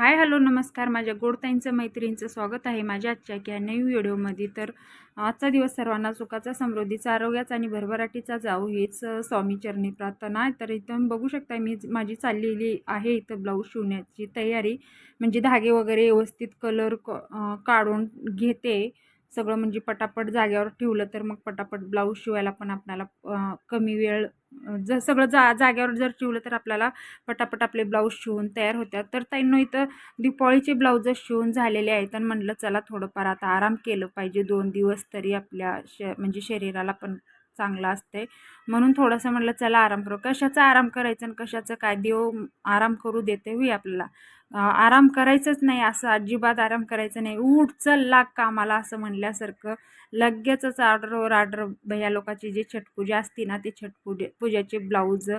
Hi hello नमस्कार. माझ्या गोडताईंचं मैत्रिणींचं स्वागत आहे माझ्या आजच्या या नवीन व्हिडिओमध्ये. तर आजचा दिवस सर्वांना सुखाचा समृद्धीचा आरोग्याचा आणि भरभराटीचा जाऊ हेच स्वामीचरणी प्रार्थना आहे. तर इथं बघू शकता मी माझी चाललेली आहे इथं ब्लाऊज शिवण्याची तयारी. म्हणजे धागे वगैरे व्यवस्थित कलर क काढून घेते. सगळं म्हणजे पटापट जाग्यावर ठेवलं तर मग पटापट ब्लाऊज शिवायला पण आपल्याला कमी वेळ जर सगळं जा जाग्यावर जर ठेवलं तर आपल्याला पटापट आपले ब्लाऊज शिवून तयार होतात. तर ताईंनो इथं दीपावळीचे ब्लाऊजच शिवून झालेले आहेत आणि म्हणलं चला थोडंफार आता आराम केलं पाहिजे. दोन दिवस तरी आपल्या श म्हणजे शरीराला पण चांगलं असते म्हणून थोडंसं म्हणलं चला आराम करू. कशाचा आराम करायचं आणि कशाचं काय? देव आराम करू देते होई आपल्याला. आराम करायचंच नाही असं अजिबात आराम करायचं नाही. उठ चल लाग कामाला असं म्हणल्यासारखं लगेचच ऑर्डरवर ऑर्डर भैया लोकाची जी छटपूजा असते ना ते छटपूजे पूजाचे ब्लाऊज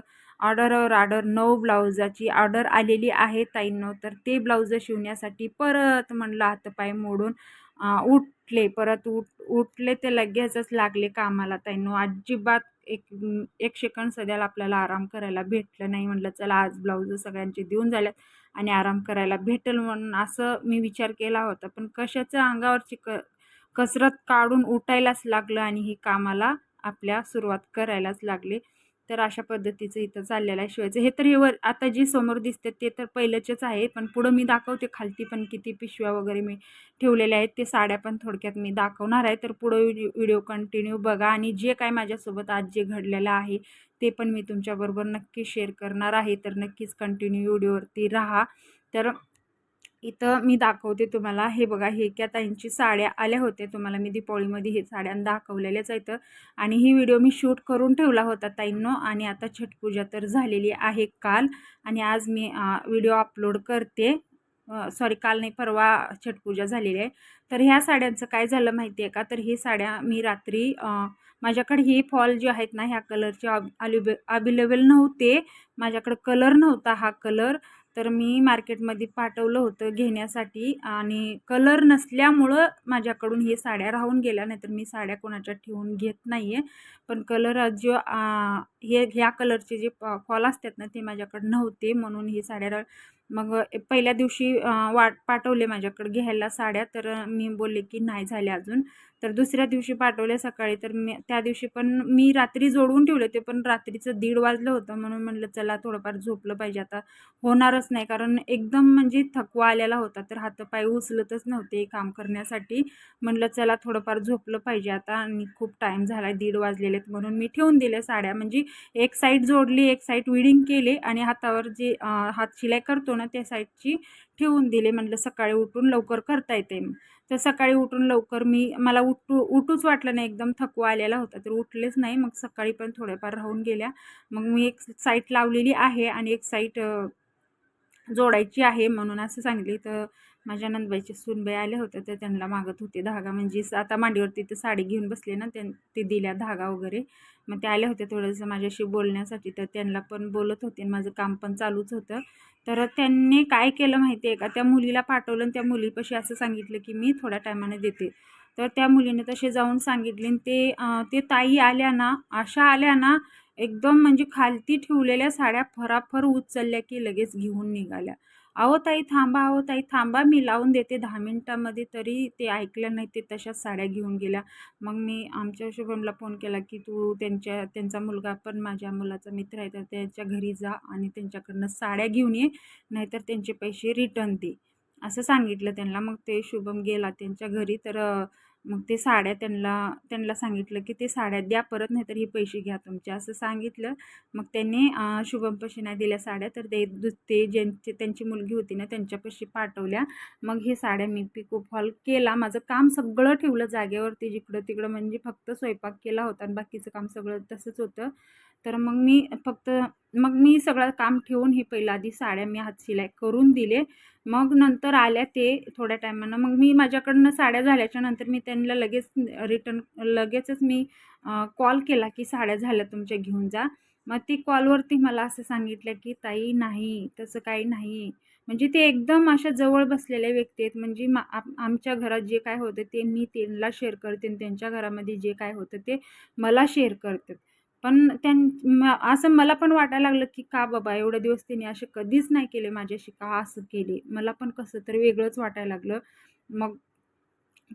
ऑर्डरवर ऑर्डर नऊ ब्लाऊजाची ऑर्डर आलेली आहे ताईंनो. तर ते ब्लाऊज शिवण्यासाठी परत म्हणलं हातपाय मोडून उठले. परत उठ उठले ते लगेचच लागले कामाला ताईंनो. अजिबात एक एक सेकंड सध्याला आपल्याला आराम करायला भेटलं नाही. म्हटलं चला आज ब्लाऊज सगळ्यांचे देऊन झाल्यात आणि आराम करायला भेटेल म्हणून असं मी विचार केला होता. पण कशाचं अंगावरची क कसरत काढून उठायलाच लागलं आणि ही कामाला आपल्या सुरुवात करायलाच लागली. तर अशा पद्धतीचं इथं चाललेलं आहे शिवायचं. हे तर हे वर आता जी समोर दिसते ते तर पहिलंचेच आहे पण पुढं मी दाखवते. खालती पण किती पिशव्या वगैरे मी ठेवलेल्या आहेत ते साड्या पण थोडक्यात मी दाखवणार आहे. तर पुढं व्हिडिओ व्हिडिओ कंटिन्यू बघा आणि जे काय माझ्यासोबत आज जे घडलेलं आहे ते पण मी तुमच्याबरोबर नक्की शेअर करणार आहे. तर नक्कीच कंटिन्यू व्हिडिओवरती राहा. तर इथं मी दाखवते तुम्हाला. हे बघा हे क्या ताईंची साड्या आल्या होत्या. तुम्हाला मी दीपावळीमध्ये हे साड्या दाखवलेल्याच आहेत. आणि ही व्हिडिओ मी शूट करून ठेवला होता ताईंनो. आणि आता छटपूजा तर झालेली आहे काल. आणि आज मी व्हिडिओ अपलोड करते. सॉरी काल नाही परवा छटपूजा झालेली आहे. तर ह्या साड्यांचं काय झालं माहिती आहे का? तर ही साड्या मी रात्री माझ्याकडे ही फॉल जे आहेत ना ह्या कलरचे अवेलेबल अवेलेबल नव्हते. माझ्याकडे कलर नव्हता हा कलर. तर मी मार्केटमध्ये पाठवलं होतं घेण्यासाठी आणि कलर नसल्यामुळं माझ्याकडून हे साड्या राहून गेल्या नाही तर मी साड्या कोणाच्या ठेवून घेत नाही आहे पण कलर जो हे ह्या कलरचे जे फॉल असतात ना ते माझ्याकडे नव्हते. म्हणून ही साड्या मग पहिल्या दिवशी वाट पाठवले माझ्याकडे घ्यायला साड्या तर मी बोलले की नाही झाल्या अजून. तर दुसऱ्या दिवशी पाठवले सकाळी तर मी त्या दिवशी पण मी रात्री जोडून ठेवले ते पण रात्रीचं दीड वाजलं होतं. म्हणून म्हणलं चला थोडंफार झोपलं पाहिजे. आता होणारच नाही. कारण एकदम म्हणजे थकवा आलेला होता. तर हातपाय उचलतच नव्हते काम करण्यासाठी. म्हणलं चला थोडंफार झोपलं पाहिजे आता. आणि खूप टाईम झाला आहे दीड वाजलेले म्हणून मी ठेवून दिल्या साड्या. म्हणजे एक साईड जोडली एक साईड विडिंग केले आणि हातावर जे हात शिलाई करतो ना त्या साईडची ठेवून दिले. म्हटलं सकाळी उठून लवकर करता येते. तर सकाळी उठून लवकर मी मला उठू उठूच वाटलं नाही. एकदम थकवा आलेला होता. तर उठलेच नाही. मग सकाळी पण थोड्याफार राहून गेल्या. मग मी एक साईट लावलेली आहे आणि एक साईट जोडायची आहे म्हणून असं सांगली तर माझ्या नंदबाईचे सुनबाई आले होते तर त्यांना मागत होते धागा. म्हणजे आता मांडीवरती ते साडी घेऊन बसले ना त्यां ते दिल्या धागा वगैरे. मग ते आले होते थोडंसं माझ्याशी बोलण्यासाठी. तर त्यांना पण बोलत होते. माझं काम पण चालूच होतं. तर त्यांनी काय केलं माहिती आहे का? त्या मुलीला पाठवलं आणि त्या मुलीपाशी असं सांगितलं की मी थोड्या टायमाने देते. तर त्या मुलीने तसे जाऊन सांगितले ते ते ताई आल्या ना अशा आल्या ना एकदम म्हणजे खालती ठेवलेल्या साड्या फराफर उचलल्या की लगेच घेऊन निघाल्या. अहो ताई थांबा अहो ताई थांबा मी लावून देते दहा मिनटामध्ये. तरी ते ऐकलं नाही ते तशाच साड्या घेऊन गेल्या. मग मी आमच्या शुभमला फोन केला की तू त्यांच्या त्यांचा मुलगा पण माझ्या मुलाचा मित्र आहे तर त्यांच्या घरी जा आणि त्यांच्याकडनं साड्या घेऊन ये नाहीतर त्यांचे पैसे रिटर्न दे. असं सांगितलं त्यांना. मग ते शुभम गेला त्यांच्या घरी. तर मग ते साड्या त्यांना त्यांना सांगितलं की ते साड्या द्या परत नाहीतर हे पैसे घ्या तुमचे. असं सांगितलं. मग त्यांनी शुभमपाशी नाही दिल्या साड्या. तर ते ते ज्यांची त्यांची मुलगी होती ना त्यांच्यापाशी पाठवल्या. मग हे साड्या मी पिको फॉल केला. माझं काम सगळं ठेवलं जागेवरती जिकडं तिकडं म्हणजे फक्त स्वयंपाक केला होता आणि बाकीचं काम सगळं तसंच होतं. तर मग मी फक्त मग मी सगळं काम ठेवून हे पहिलं आधी साड्या मी हात शिलाई करून दिले. मग नंतर आल्या ते थोड्या टायमानं. मग मी माझ्याकडनं साड्या झाल्याच्यानंतर मी त्यांना लगेच रिटर्न लगेचच मी कॉल केला की साड्या झाल्या तुमच्या घेऊन जा. मग ती कॉलवरती मला असं सांगितलं की ताई नाही तसं काही नाही. म्हणजे ते एकदम अशा जवळ बसलेल्या व्यक्ती आहेत. म्हणजे मा आमच्या घरात जे काय होतं ते मी त्यांना शेअर करते आणि त्यांच्या घरामध्ये जे काय होतं ते मला शेअर करतात. पण त्यां म- असं मला पण वाटायला लागलं की का बाबा एवढे दिवस त्यांनी असे कधीच नाही केले माझ्याशी का असं केले? मला पण कसं तरी वेगळंच वाटायला लागलं. मग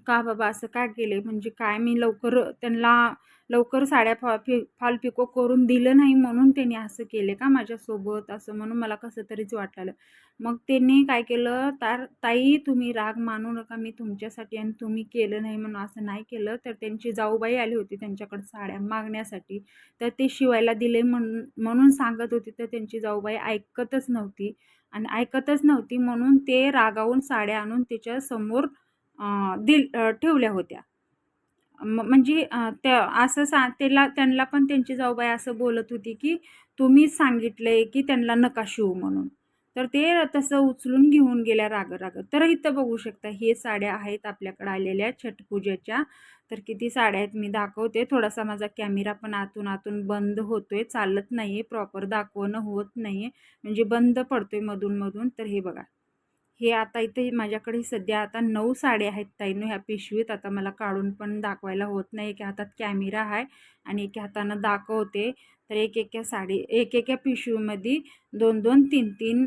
का बाबा असं काय केले म्हणजे काय मी लवकर त्यांना लवकर साड्या फा फि फाल पिको करून दिलं नाही म्हणून त्यांनी असं केले का माझ्यासोबत? असं म्हणून मला कसं तरीच वाटलं. मग त्यांनी काय केलं? तर ताई तुम्ही राग मानू नका मी तुमच्यासाठी आणि तुम्ही केलं नाही म्हणून असं नाही केलं. तर त्यांची जाऊबाई आली होती त्यांच्याकडे साड्या मागण्यासाठी. तर ते शिवायला दिले म्हणून म्हणून सांगत होती. तर त्यांची जाऊबाई ऐकतच नव्हती. आणि ऐकतच नव्हती म्हणून ते रागावून साड्या आणून तिच्या समोर दिल ठेवल्या होत्या. म्हणजे त्या असं सा त्याला त्यांना पण त्यांची जाऊबाई असं बोलत होती की तुम्हीच सांगितलं आहे की त्यांना नका शिवू म्हणून. तर ते तसं उचलून घेऊन गेल्या राग राग तर इथं बघू शकता हे साड्या आहेत आपल्याकडे आलेल्या छटपूजेच्या तर किती साड्या आहेत मी दाखवते. थोडासा माझा कॅमेरा पण आतून आतून बंद होतोय. चालत नाही आहे प्रॉपर दाखवणं होत नाही आहे म्हणजे बंद पडतोय मधून मधून. तर हे बघा. हे आता इथे माझ्याकडे सध्या आता नऊ साड्या आहेत ताईनं ह्या पिशवीत. आता मला काढून पण दाखवायला होत नाही. एका हातात कॅमेरा आहे आणि एका हातानं दाखवते. तर एक एका साडी एक एका पिशवीमध्ये दोन दोन तीन तीन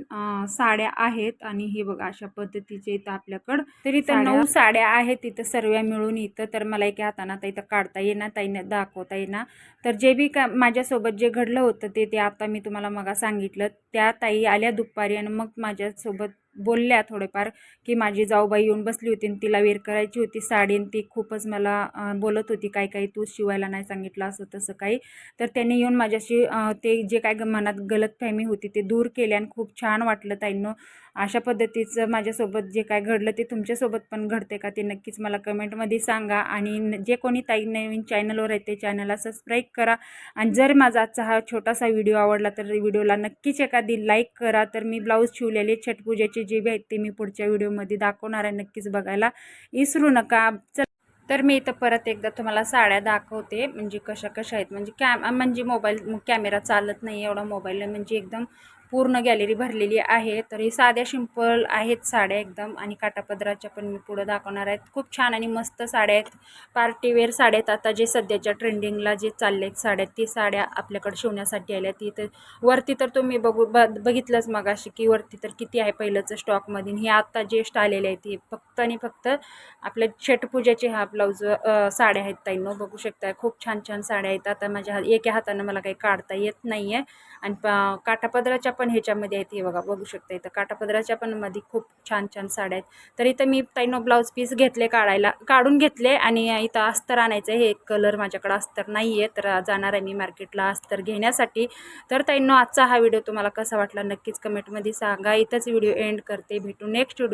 साड्या आहेत. आणि हे बघा अशा पद्धतीचे इथं आपल्याकडं तर इथं नऊ साड्या आहेत. इथं सर्व मिळून इथं तर मला एका हातानं आता इथं काढता येईना ताईनं दाखवता येईना. तर जे बी का माझ्यासोबत जे घडलं होतं ते ते आता मी तुम्हाला मगा सांगितलं. त्या ताई आल्या दुपारी आणि मग माझ्यासोबत बोलल्या थोडेफार की माझी जाऊबाई येऊन बसली होती आणि तिला वेअर करायची होती साडी आणि ती खूपच मला बोलत होती काही काही तू शिवायला नाही सांगितलं असं तसं काही. तर त्यांनी येऊन माझ्याशी ते जे काय मनात गलतफहमी होती ते दूर केली आणि खूप छान वाटलं ताईंनो. अशा पद्धतीचं माझ्यासोबत जे काय घडलं ते तुमच्यासोबत पण घडते का ते नक्कीच मला कमेंटमध्ये सांगा. आणि जे कोणी ताई नवीन चॅनलवर आहे ते चॅनलला सबस्क्राईब करा. आणि जर माझा आजचा हा छोटासा व्हिडिओ आवडला तर व्हिडिओला नक्कीच एखादी लाईक करा. तर मी ब्लाऊज शिवलेले छटपूजेचे जे बी आहेत ते मी पुढच्या व्हिडिओमध्ये दाखवणार आहे नक्कीच बघायला. विसरू नका. तर मी इथं परत एकदा तुम्हाला साड्या दाखवते. म्हणजे कशा कशा आहेत. म्हणजे कॅम म्हणजे मोबाईल कॅमेरा चालत नाही एवढा मोबाईल. म्हणजे एकदम पूर्ण गॅलरी भरलेली आहे. तर ही साध्या सिंपल आहेत साड्या एकदम आणि काटापदराच्या पण मी पुढं दाखवणार आहेत. खूप छान आणि मस्त साड्या आहेत. पार्टीवेअर साड्या आहेत. आता जे सध्याच्या ट्रेंडिंगला जे चालले आहेत साड्या ती साड्या आपल्याकडे शिवण्यासाठी आल्या. ती तर वरती तर तुम्ही बघू ब बघितलंच मग अशी की वरती तर किती आहे पहिलंचं स्टॉकमधून हे आत्ता जेष्ट आलेले आहेत. हे फक्त आणि फक्त आपल्या छटपूजेचे हा ब्लाऊज साड्या आहेत ताईनो बघू शकता खूप छान छान साड्या आहेत. आता माझ्या हात एका हातानं मला काही काढता येत नाही आहे आणि प काटापदराच्या पण ह्याच्यामध्ये आहेत हे बघा बघू शकता इथं. काटापदराच्या पण मध्ये खूप छान छान साड्या आहेत. तर इथं मी ताईनो ब्लाऊज पीस घेतले काढायला काढून घेतले आणि इथं अस्तर आणायचं आहे. हे कलर माझ्याकडं अस्तर नाही आहे तर जाणार आहे मी मार्केटला अस्तर घेण्यासाठी. तर ताईनो आजचा हा व्हिडिओ तुम्हाला कसा वाटला नक्कीच कमेंटमध्ये सांगा. इथंच व्हिडिओ एंड करते. भेटू नेक्स्ट व्हिडिओ